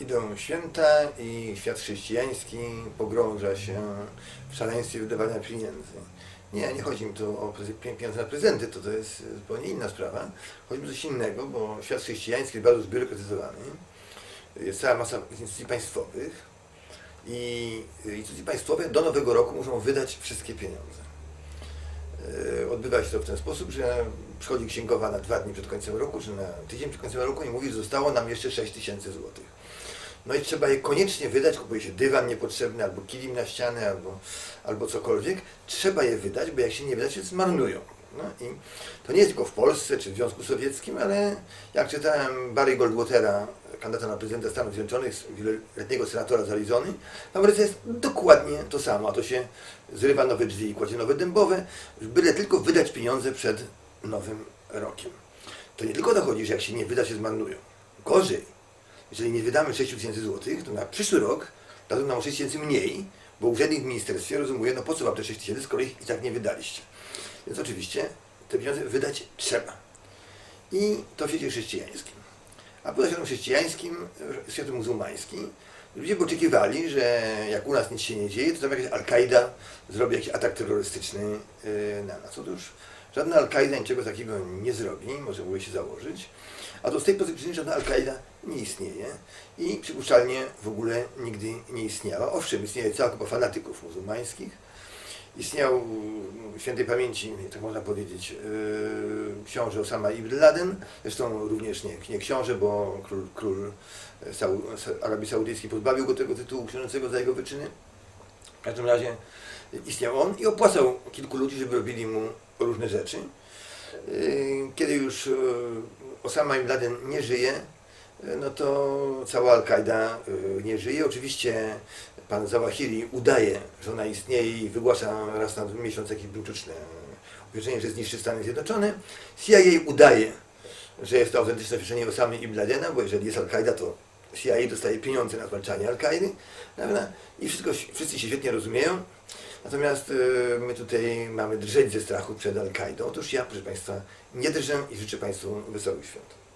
Idą święta i świat chrześcijański pogrąża się w szaleństwie wydawania pieniędzy. Nie, nie chodzi mi tu o pieniądze na prezenty, to to jest zupełnie inna sprawa. Chodzi mi o coś innego, bo świat chrześcijański jest bardzo zbiurokratyzowany. Jest cała masa instytucji państwowych i instytucje państwowe do nowego roku muszą wydać wszystkie pieniądze. E, Odbywa się to w ten sposób, że przychodzi księgowa na dwa dni przed końcem roku, czy na tydzień przed końcem roku i mówi, że zostało nam jeszcze 6 tysięcy złotych. No i trzeba je koniecznie wydać, kupuje się dywan niepotrzebny, albo kilim na ścianę, albo, albo cokolwiek. Trzeba je wydać, bo jak się nie wyda, się zmarnują. No i to nie jest tylko w Polsce czy w Związku Sowieckim, ale jak czytałem Barry Goldwatera, kandydata na prezydenta Stanów Zjednoczonych, wieloletniego senatora z Arizony, w Ameryce jest dokładnie to samo. A to się zrywa nowe drzwi i kładzie nowe dębowe, byle tylko wydać pieniądze przed nowym rokiem. To nie tylko dochodzi, że jak się nie wyda, się zmarnują. Gorzej, jeżeli nie wydamy 6 tysięcy złotych, to na przyszły rok dadzą nam o 6 tysięcy mniej, bo urzędnik w ministerstwie rozumuje, no po co wam te 6 tysięcy, skoro ich i tak nie wydaliście. Więc oczywiście te pieniądze wydać trzeba. I to w świecie chrześcijańskim. A poza światem chrześcijańskim, światem muzułmańskim, ludzie oczekiwali, że jak u nas nic się nie dzieje, to tam jakaś Al-Kaida zrobi jakiś atak terrorystyczny e, na nas. Otóż żadna Al-Kaida niczego takiego nie zrobi, może było się założyć. A to z tej przyczyny żadna Al-Kaida nie istnieje i przypuszczalnie w ogóle nigdy nie istniała. Owszem, istnieje cała kupa fanatyków muzułmańskich. Istniał w świętej pamięci, tak można powiedzieć, yy, książę Osama ibn Laden, zresztą również nie, nie książę, bo król, król Arabii Saudyjskiej pozbawił go tego tytułu książęcego za jego wyczyny. W każdym razie istniał on i opłacał kilku ludzi, żeby robili mu różne rzeczy. Yy, Kiedy już yy, Osama Bin Laden nie żyje, no to cała Al-Kaida yy, nie żyje. Oczywiście pan Zawahiri udaje, że ona istnieje i wygłasza raz na miesiąc jakieś buńczuczne oświadczenie, że zniszczy Stany Zjednoczone. CIA udaje, że jest to autentyczne oświadczenie Osamy Ibn Ladena, bo jeżeli jest Al-Kaida, to CIA dostaje pieniądze na zwalczanie Al-Kaidy i wszystko, wszyscy się świetnie rozumieją. Natomiast y, my tutaj mamy drżeć ze strachu przed Al-Kaidą. Otóż ja, proszę Państwa, nie drżę i życzę Państwu wesołych świąt.